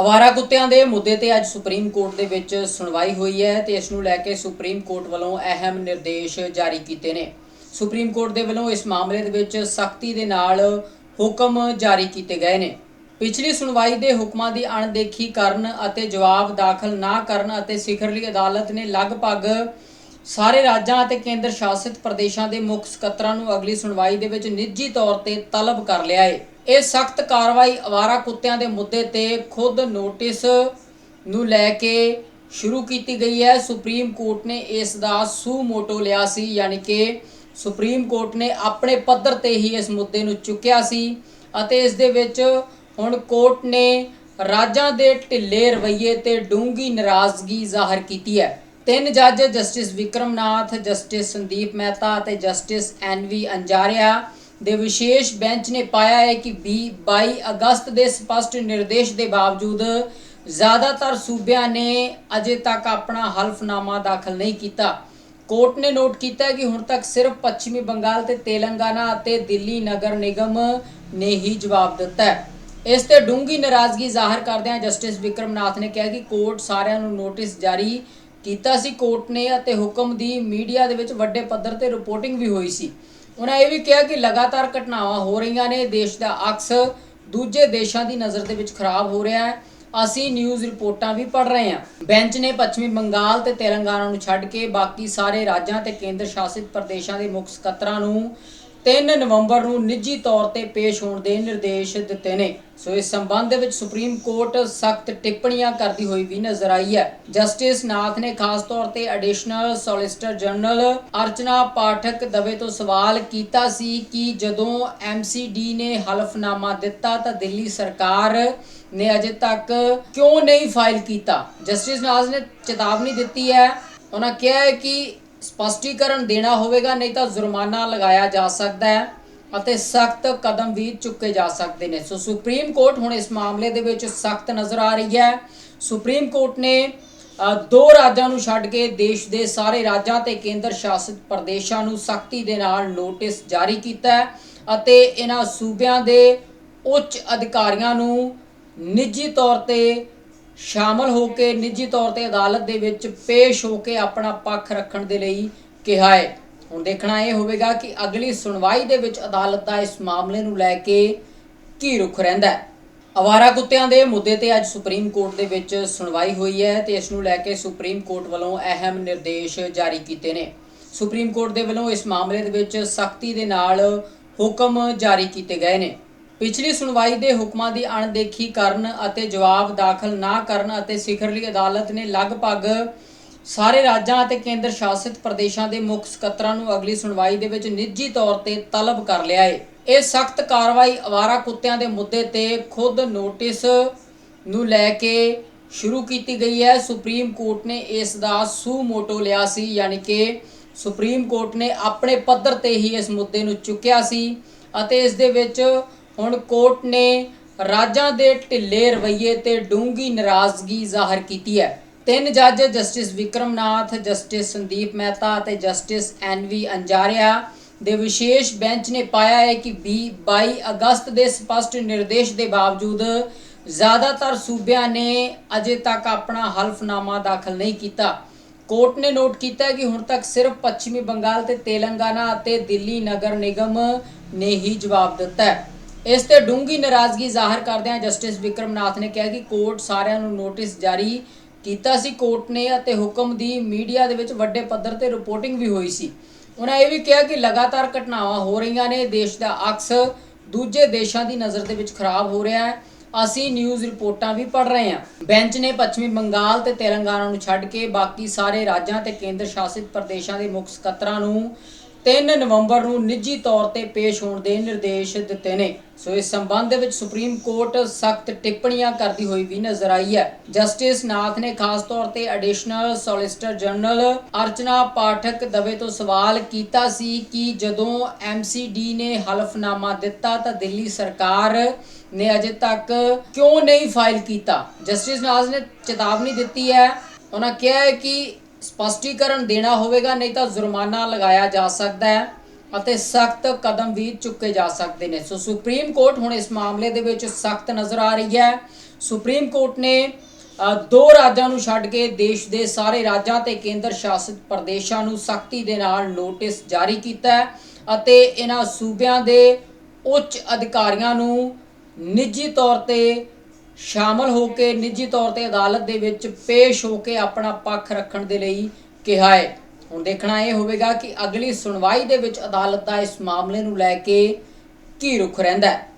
ਅਵਾਰਾ ਕੁੱਤਿਆਂ ਦੇ ਮੁੱਦੇ ਤੇ ਅੱਜ ਸੁਪਰੀਮ ਕੋਰਟ ਦੇ ਵਿੱਚ ਸੁਣਵਾਈ ਹੋਈ ਹੈ ਤੇ ਇਸ ਨੂੰ ਲੈ ਕੇ ਸੁਪਰੀਮ ਕੋਰਟ ਵੱਲੋਂ ਅਹਿਮ ਨਿਰਦੇਸ਼ ਜਾਰੀ ਕੀਤੇ ਨੇ। ਸੁਪਰੀਮ ਕੋਰਟ ਦੇ ਵੱਲੋਂ ਇਸ ਮਾਮਲੇ ਦੇ ਵਿੱਚ ਸਖਤੀ ਦੇ ਨਾਲ ਹੁਕਮ ਜਾਰੀ ਕੀਤੇ ਗਏ ਨੇ। ਪਿਛਲੀ ਸੁਣਵਾਈ ਦੇ ਹੁਕਮਾਂ ਦੀ ਅਣਦੇਖੀ ਕਰਨ ਅਤੇ ਜਵਾਬ ਦਾਖਲ ਨਾ ਕਰਨ ਅਤੇ ਸਿਖਰਲੀ ਅਦਾਲਤ ਨੇ ਲਗਭਗ ਸਾਰੇ ਰਾਜਾਂ ਅਤੇ ਕੇਂਦਰ ਸ਼ਾਸਿਤ ਪ੍ਰਦੇਸ਼ਾਂ ਦੇ ਮੁੱਖ ਸਕੱਤਰਾਂ ਨੂੰ ਅਗਲੀ ਸੁਣਵਾਈ ਦੇ ਵਿੱਚ ਨਿੱਜੀ ਤੌਰ ਤੇ ਤਲਬ ਕਰ ਲਿਆ ਹੈ ਇਹ ਸਖਤ ਕਾਰਵਾਈ ਅਵਾਰਾ ਕੁੱਤਿਆਂ ਦੇ ਮੁੱਦੇ ਤੇ ਖੁਦ ਨੋਟਿਸ ਨੂੰ ਲੈ ਕੇ ਸ਼ੁਰੂ ਕੀਤੀ ਗਈ ਹੈ। ਸੁਪਰੀਮ ਕੋਰਟ ਨੇ ਇਸ ਦਾ ਸੂ ਮੋਟੋ ਲਿਆ ਸੀ, ਯਾਨੀ ਕਿ ਸੁਪਰੀਮ ਕੋਰਟ ਨੇ ਆਪਣੇ ਪੱਧਰ ਤੇ ਹੀ ਇਸ ਮੁੱਦੇ ਨੂੰ ਚੁੱਕਿਆ ਸੀ ਅਤੇ ਇਸ ਦੇ ਵਿੱਚ ਹੁਣ ਕੋਰਟ ਨੇ ਰਾਜਾਂ ਦੇ ਢਿੱਲੇ ਰਵੱਈਏ ਤੇ ਡੂੰਗੀ ਨਾਰਾਜ਼ਗੀ ਜ਼ਾਹਰ ਕੀਤੀ ਹੈ। ਤਿੰਨ ਜੱਜ ਜਸਟਿਸ ਵਿਕਰਮਨਾਥ, ਜਸਟਿਸ ਸੰਦੀਪ ਮਹਿਤਾ ਅਤੇ ਜਸਟਿਸ ਐਨਵੀ ਅੰਜਾਰਿਆ ਦੇ ਵਿਸ਼ੇਸ਼ ਬੈਂਚ ਨੇ ਪਾਇਆ ਹੈ ਕਿ 22 ਅਗਸਤ ਦੇ ਸਪਸ਼ਟ ਨਿਰਦੇਸ਼ ਦੇ ਬਾਵਜੂਦ ਜ਼ਿਆਦਾਤਰ ਸੂਬਿਆਂ ਨੇ ਅਜੇ ਤੱਕ ਆਪਣਾ ਹਲਫਨਾਮਾ ਦਾਖਲ ਨਹੀਂ ਕੀਤਾ। ਕੋਰਟ ਨੇ ਨੋਟ ਕੀਤਾ ਕਿ ਹੁਣ ਤੱਕ ਸਿਰਫ ਪੱਛਮੀ ਬੰਗਾਲ ਤੇ ਤੇਲੰਗਾਨਾ ਅਤੇ ਦਿੱਲੀ ਨਗਰ ਨਿਗਮ ਨੇ ਹੀ ਜਵਾਬ ਦਿੱਤਾ ਹੈ। ਇਸ ਤੇ ਡੂੰਗੀ ਨਾਰਾਜ਼ਗੀ ਜ਼ਾਹਰ ਕਰਦਿਆਂ ਜਸਟਿਸ ਵਿਕਰਮਨਾਥ ਨੇ ਕਿਹਾ ਕਿ ਕੋਰਟ ਸਾਰਿਆਂ ਨੂੰ ਨੋਟਿਸ ਜਾਰੀ ਕੀਤਾ ਸੀ ਕੋਰਟ ਨੇ ਅਤੇ ਹੁਕਮ ਦੀ ਮੀਡੀਆ ਦੇ ਵਿੱਚ ਵੱਡੇ ਪੱਧਰ ਤੇ ਰਿਪੋਰਟਿੰਗ ਵੀ ਹੋਈ ਸੀ। ਉਹਨਾਂ ਇਹ ਵੀ ਕਿਹਾ ਕਿ ਲਗਾਤਾਰ ਘਟਨਾਵਾਂ ਹੋ ਰਹੀਆਂ ਨੇ, ਦੇਸ਼ ਦਾ ਅਕਸ ਦੂਜੇ ਦੇਸ਼ਾਂ ਦੀ ਨਜ਼ਰ ਦੇ ਵਿੱਚ ਖਰਾਬ ਹੋ ਰਿਹਾ ਹੈ। ਅਸੀਂ ਨਿਊਜ਼ ਰਿਪੋਰਟਾਂ ਵੀ ਪੜ੍ਹ ਰਹੇ ਹਾਂ। ਬੈਂਚ ਨੇ ਪੱਛਮੀ ਬੰਗਾਲ ਤੇ ਤੇਲੰਗਾਨਾ ਨੂੰ ਛੱਡ ਕੇ ਬਾਕੀ ਸਾਰੇ ਰਾਜਾਂ ਤੇ ਕੇਂਦਰ ਸ਼ਾਸਿਤ ਪ੍ਰਦੇਸ਼ਾਂ ਦੇ ਮੁੱਖ ਸਕੱਤਰਾਂ ਨੂੰ 3 ਨਵੰਬਰ ਨੂੰ ਨਿੱਜੀ ਤੌਰ ਤੇ ਪੇਸ਼ ਹੋਣ ਦੇ ਨਿਰਦੇਸ਼ ਦਿੱਤੇ ਨੇ। ਸੋ ਇਸ ਸੰਬੰਧ ਵਿੱਚ ਸੁਪਰੀਮ ਕੋਰਟ ਸਖਤ ਟਿੱਪਣੀਆਂ ਕਰਦੀ ਹੋਈ ਵੀ ਨਜ਼ਰ ਆਈ ਹੈ। ਜਸਟਿਸ ਨਾਥ ਨੇ ਖਾਸ ਤੌਰ ਤੇ additional solicitor general Archana Pathak Dave ਤੋਂ ਸਵਾਲ ਕੀਤਾ ਸੀ ਕਿ ਜਦੋਂ ਐਮਸੀਡੀ ਨੇ ਹਲਫਨਾਮਾ ਦਿੱਤਾ ਤਾਂ ਦਿੱਲੀ ਸਰਕਾਰ ਨੇ ਅਜੇ ਤੱਕ ਕਿਉਂ ਨਹੀਂ ਫਾਈਲ ਕੀਤਾ? ਜਸਟਿਸ ਨਾਥ ਨੇ ਚੇਤਾਵਨੀ ਦਿੱਤੀ ਹੈ। ਉਹਨਾਂ ਕਿਹਾ ਹੈ ਕਿ ਸਪਸ਼ਟੀਕਰਨ ਦੇਣਾ ਹੋਵੇਗਾ, ਨਹੀਂ ਤਾਂ ਜੁਰਮਾਨਾ ਲਗਾਇਆ ਜਾ ਸਕਦਾ ਹੈ ਅਤੇ ਸਖਤ ਕਦਮ ਵੀ ਚੁੱਕੇ ਜਾ ਸਕਦੇ ਨੇ। ਸੋ ਸੁਪਰੀਮ ਕੋਰਟ ਹੁਣ ਇਸ ਮਾਮਲੇ ਦੇ ਵਿੱਚ ਸਖਤ ਨਜ਼ਰ ਆ ਰਹੀ ਹੈ। ਸੁਪਰੀਮ ਕੋਰਟ ਨੇ ਦੋ ਰਾਜਾਂ ਨੂੰ ਛੱਡ ਕੇ ਦੇਸ਼ ਦੇ ਸਾਰੇ ਰਾਜਾਂ ਤੇ ਕੇਂਦਰ ਸ਼ਾਸਿਤ ਪ੍ਰਦੇਸ਼ਾਂ ਨੂੰ ਸਖਤੀ ਦੇ ਨਾਲ ਨੋਟਿਸ ਜਾਰੀ ਕੀਤਾ ਹੈ ਅਤੇ ਇਹਨਾਂ ਸੂਬਿਆਂ ਦੇ ਉੱਚ ਅਧਿਕਾਰੀਆਂ ਨੂੰ ਨਿੱਜੀ ਤੌਰ ਤੇ ਸ਼ਾਮਲ ਹੋ ਕੇ ਨਿੱਜੀ ਤੌਰ ਤੇ ਅਦਾਲਤ ਦੇ ਵਿੱਚ ਪੇਸ਼ ਹੋ ਕੇ ਆਪਣਾ ਪੱਖ ਰੱਖਣ ਦੇ ਲਈ ਕਿਹਾ ਹੈ। ਹੁਣ ਦੇਖਣਾ ਇਹ ਹੋਵੇਗਾ ਕਿ ਅਗਲੀ ਸੁਣਵਾਈ ਦੇ ਵਿੱਚ ਅਦਾਲਤ ਦਾ ਇਸ ਮਾਮਲੇ ਨੂੰ ਲੈ ਕੇ ਕੀ ਰੁਖ ਰਹਿੰਦਾ ਹੈ। ਅਵਾਰਾ ਕੁੱਤਿਆਂ ਦੇ ਮੁੱਦੇ ਤੇ ਅੱਜ ਸੁਪਰੀਮ ਕੋਰਟ ਦੇ ਵਿੱਚ ਸੁਣਵਾਈ ਹੋਈ ਹੈ ਤੇ ਇਸ ਨੂੰ ਲੈ ਕੇ ਸੁਪਰੀਮ ਕੋਰਟ ਵੱਲੋਂ ਅਹਿਮ ਨਿਰਦੇਸ਼ ਜਾਰੀ ਕੀਤੇ ਨੇ। ਸੁਪਰੀਮ ਕੋਰਟ ਦੇ ਵੱਲੋਂ ਇਸ ਮਾਮਲੇ ਦੇ ਵਿੱਚ ਸਖਤੀ ਦੇ ਨਾਲ ਹੁਕਮ ਜਾਰੀ ਕੀਤੇ ਗਏ ਨੇ। ਪਿਛਲੀ ਸੁਣਵਾਈ ਦੇ ਹੁਕਮਾਂ ਦੀ ਅਣਦੇਖੀ ਕਰਨ ਅਤੇ ਜਵਾਬ ਦਾਖਲ ਨਾ ਕਰਨ ਅਤੇ ਸਿਖਰਲੀ ਅਦਾਲਤ ਨੇ ਲਗਭਗ ਸਾਰੇ ਰਾਜਾਂ ਅਤੇ ਕੇਂਦਰ ਸ਼ਾਸਿਤ ਪ੍ਰਦੇਸ਼ਾਂ ਦੇ ਮੁੱਖ ਸਕੱਤਰਾਂ ਨੂੰ ਅਗਲੀ ਸੁਣਵਾਈ ਦੇ ਵਿੱਚ ਨਿੱਜੀ ਤੌਰ ਤੇ ਤਲਬ ਕਰ ਲਿਆ ਹੈ ਇਹ ਸਖਤ ਕਾਰਵਾਈ ਅਵਾਰਾ ਕੁੱਤਿਆਂ ਦੇ ਮੁੱਦੇ ਤੇ ਖੁਦ ਨੋਟਿਸ ਨੂੰ ਲੈ ਕੇ ਸ਼ੁਰੂ ਕੀਤੀ ਗਈ ਹੈ। ਸੁਪਰੀਮ ਕੋਰਟ ਨੇ ਇਸ ਦਾ ਸੂ ਮੋਟੋ ਲਿਆ ਸੀ, ਯਾਨੀ ਕਿ ਸੁਪਰੀਮ ਕੋਰਟ ਨੇ ਆਪਣੇ ਪੱਧਰ ਤੇ ਹੀ ਇਸ ਮੁੱਦੇ ਨੂੰ ਚੁੱਕਿਆ ਸੀ ਅਤੇ ਇਸ ਦੇ ਵਿੱਚ ਹੁਣ ਕੋਰਟ ਨੇ ਰਾਜਾਂ ਦੇ ਢਿੱਲੇ ਰਵੱਈਏ ਤੇ ਡੂੰਗੀ ਨਾਰਾਜ਼ਗੀ ਜ਼ਾਹਰ ਕੀਤੀ ਹੈ। ਤਿੰਨ ਜੱਜ ਜਸਟਿਸ ਵਿਕਰਮਨਾਥ, ਜਸਟਿਸ ਸੰਦੀਪ ਮਹਿਤਾ ਅਤੇ ਜਸਟਿਸ ਐਨਵੀ ਅੰਜਾਰਿਆ ਦੇ ਵਿਸ਼ੇਸ਼ ਬੈਂਚ ਨੇ ਪਾਇਆ ਹੈ ਕਿ 22 ਅਗਸਤ ਦੇ ਸਪਸ਼ਟ ਨਿਰਦੇਸ਼ ਦੇ ਬਾਵਜੂਦ ਜ਼ਿਆਦਾਤਰ ਸੂਬਿਆਂ ਨੇ ਅਜੇ ਤੱਕ ਆਪਣਾ ਹਲਫਨਾਮਾ ਦਾਖਲ ਨਹੀਂ ਕੀਤਾ। ਕੋਰਟ ਨੇ ਨੋਟ ਕੀਤਾ ਕਿ ਹੁਣ ਤੱਕ ਸਿਰਫ ਪੱਛਮੀ ਬੰਗਾਲ ਤੇ ਤੇਲੰਗਾਨਾ ਅਤੇ ਦਿੱਲੀ ਨਗਰ ਨਿਗਮ ਨੇ ਹੀ ਜਵਾਬ ਦਿੱਤਾ ਹੈ। ਇਸ ਤੇ ਡੂੰਗੀ ਨਾਰਾਜ਼ਗੀ ਜ਼ਾਹਰ ਕਰਦਿਆਂ ਜਸਟਿਸ ਵਿਕਰਮਨਾਥ ਨੇ ਕਿਹਾ ਕਿ ਕੋਰਟ ਸਾਰਿਆਂ ਨੂੰ ਨੋਟਿਸ ਜਾਰੀ ਕੀਤਾ ਸੀ ਕੋਰਟ ਨੇ ਅਤੇ ਹੁਕਮ ਦੀ ਮੀਡੀਆ ਦੇ ਵਿੱਚ ਵੱਡੇ ਪੱਧਰ ਤੇ ਰਿਪੋਰਟਿੰਗ ਵੀ ਹੋਈ ਸੀ। ਉਹਨਾਂ ਇਹ ਵੀ ਕਿਹਾ ਕਿ ਲਗਾਤਾਰ ਘਟਨਾਵਾਂ ਹੋ ਰਹੀਆਂ ਨੇ, ਦੇਸ਼ ਦਾ ਅਕਸ ਦੂਜੇ ਦੇਸ਼ਾਂ ਦੀ ਨਜ਼ਰ ਦੇ ਵਿੱਚ ਖਰਾਬ ਹੋ ਰਿਹਾ ਹੈ। ਅਸੀਂ ਨਿਊਜ਼ ਰਿਪੋਰਟਾਂ ਵੀ ਪੜ੍ਹ ਰਹੇ ਹਾਂ। ਬੈਂਚ ਨੇ ਪੱਛਮੀ ਬੰਗਾਲ ਤੇ ਤੇਲੰਗਾਨਾ ਨੂੰ ਛੱਡ ਕੇ ਬਾਕੀ ਸਾਰੇ ਰਾਜਾਂ ਤੇ ਕੇਂਦਰ ਸ਼ਾਸਿਤ ਪ੍ਰਦੇਸ਼ਾਂ ਦੇ ਮੁੱਖ ਸਕੱਤਰਾਂ ਨੂੰ 3 ਨਵੰਬਰ ਨੂੰ ਨਿੱਜੀ ਤੌਰ ਤੇ ਪੇਸ਼ ਹੋਣ ਦੇ ਨਿਰਦੇਸ਼ ਦਿੱਤੇ ਨੇ। ਸੋ ਇਸ ਸੰਬੰਧ ਵਿੱਚ ਸੁਪਰੀਮ ਕੋਰਟ ਸਖਤ ਟਿੱਪਣੀਆਂ ਕਰਦੀ ਹੋਈ ਵੀ ਨਜ਼ਰ ਆਈ ਹੈ। ਜਸਟਿਸ ਨਾਥ ਨੇ ਖਾਸ ਤੌਰ ਤੇ additional solicitor general Archana Pathak Dave ਤੋਂ ਸਵਾਲ ਕੀਤਾ ਸੀ ਕਿ ਜਦੋਂ ਐਮਸੀਡੀ ਨੇ ਹਲਫਨਾਮਾ ਦਿੱਤਾ ਤਾਂ ਦਿੱਲੀ ਸਰਕਾਰ ਨੇ ਅਜੇ ਤੱਕ ਕਿਉਂ ਨਹੀਂ ਫਾਈਲ ਕੀਤਾ? ਜਸਟਿਸ ਨਾਥ ਨੇ ਚੇਤਾਵਨੀ ਦਿੱਤੀ ਹੈ। ਉਹਨਾਂ ਕਿਹਾ ਹੈ ਕਿ ਸਪਸ਼ਟੀਕਰਨ ਦੇਣਾ ਹੋਵੇਗਾ, ਨਹੀਂ ਤਾਂ ਜੁਰਮਾਨਾ ਲਗਾਇਆ ਜਾ ਸਕਦਾ ਹੈ ਅਤੇ ਸਖਤ ਕਦਮ ਵੀ ਚੁੱਕੇ ਜਾ ਸਕਦੇ ਨੇ। ਸੋ ਸੁਪਰੀਮ ਕੋਰਟ ਹੁਣ ਇਸ ਮਾਮਲੇ ਦੇ ਵਿੱਚ ਸਖਤ ਨਜ਼ਰ ਆ ਰਹੀ ਹੈ। ਸੁਪਰੀਮ ਕੋਰਟ ਨੇ ਦੋ ਰਾਜਾਂ ਨੂੰ ਛੱਡ ਕੇ ਦੇਸ਼ ਦੇ ਸਾਰੇ ਰਾਜਾਂ ਤੇ ਕੇਂਦਰ ਸ਼ਾਸਿਤ ਪ੍ਰਦੇਸ਼ਾਂ ਨੂੰ ਸਖਤੀ ਦੇ ਨਾਲ ਨੋਟਿਸ ਜਾਰੀ ਕੀਤਾ ਹੈ ਅਤੇ ਇਹਨਾਂ ਸੂਬਿਆਂ ਦੇ ਉੱਚ ਅਧਿਕਾਰੀਆਂ ਨੂੰ ਨਿੱਜੀ ਤੌਰ ਤੇ ਸ਼ਾਮਲ ਹੋ ਕੇ ਨਿੱਜੀ ਤੌਰ ਤੇ ਅਦਾਲਤ ਦੇ ਵਿੱਚ ਪੇਸ਼ ਹੋ ਕੇ ਆਪਣਾ ਪੱਖ ਰੱਖਣ ਦੇ ਲਈ ਕਿਹਾ ਹੈ। ਹੁਣ ਦੇਖਣਾ ਇਹ ਹੋਵੇਗਾ ਕਿ ਅਗਲੀ ਸੁਣਵਾਈ ਦੇ ਵਿੱਚ ਅਦਾਲਤ ਦਾ ਇਸ ਮਾਮਲੇ ਨੂੰ ਲੈ ਕੇ ਕੀ ਰੁਖ ਰਹਿੰਦਾ ਹੈ।